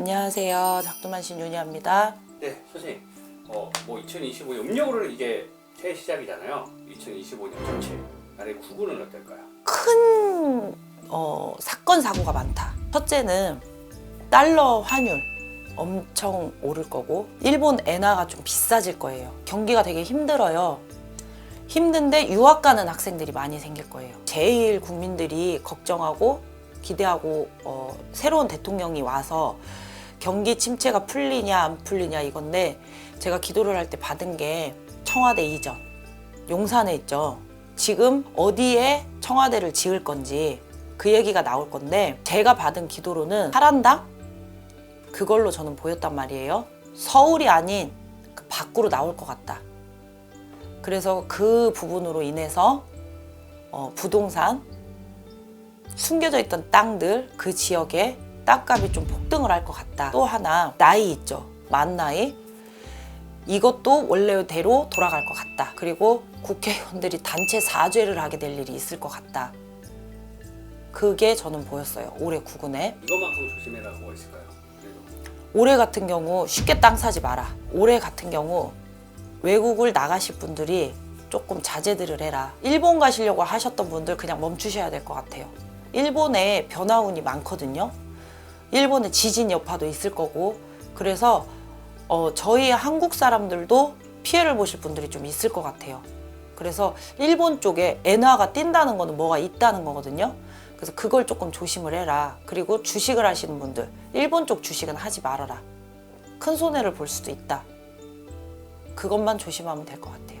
안녕하세요. 작두만 신윤희입니다. 네, 선생님. 어, 뭐 2025년 음력으로는 이게 새 시작이잖아요. 2025년 전체. 나의 구구는 어떨까요? 큰 어, 사건 사고가 많다. 첫째는 달러 환율 엄청 오를 거고 일본 엔화가 좀 비싸질 거예요. 경기가 되게 힘들어요. 힘든데 유학 가는 학생들이 많이 생길 거예요. 제일 국민들이 걱정하고 기대하고 어, 새로운 대통령이 와서 경기 침체가 풀리냐 안 풀리냐 이건데 제가 기도를 할 때 받은 게 청와대 이전 용산에 있죠. 지금 어디에 청와대를 지을 건지 그 얘기가 나올 건데 제가 받은 기도로는 사란당 그걸로 저는 보였단 말이에요. 서울이 아닌 그 밖으로 나올 것 같다. 그래서 그 부분으로 인해서 어, 부동산 숨겨져 있던 땅들 그 지역에 땅값이 좀 폭등을 할 것 같다. 또 하나 나이 있죠. 만 나이 이것도 원래대로 돌아갈 것 같다. 그리고 국회의원들이 단체 사죄를 하게 될 일이 있을 것 같다. 그게 저는 보였어요. 올해 구군에. 이것만큼 조심해라고 뭐 있을까요? 그래도. 올해 같은 경우 쉽게 땅 사지 마라. 올해 같은 경우 외국을 나가실 분들이 조금 자제들을 해라. 일본 가시려고 하셨던 분들 그냥 멈추셔야 될 것 같아요. 일본에 변화운이 많거든요. 일본에 지진 여파도 있을 거고 그래서 어, 저희 한국 사람들도 피해를 보실 분들이 좀 있을 것 같아요. 그래서 일본 쪽에 엔화가 뛴다는 거는 뭐가 있다는 거거든요. 그래서 그걸 조금 조심을 해라. 그리고 주식을 하시는 분들, 일본 쪽 주식은 하지 말아라. 큰 손해를 볼 수도 있다. 그것만 조심하면 될 것 같아요.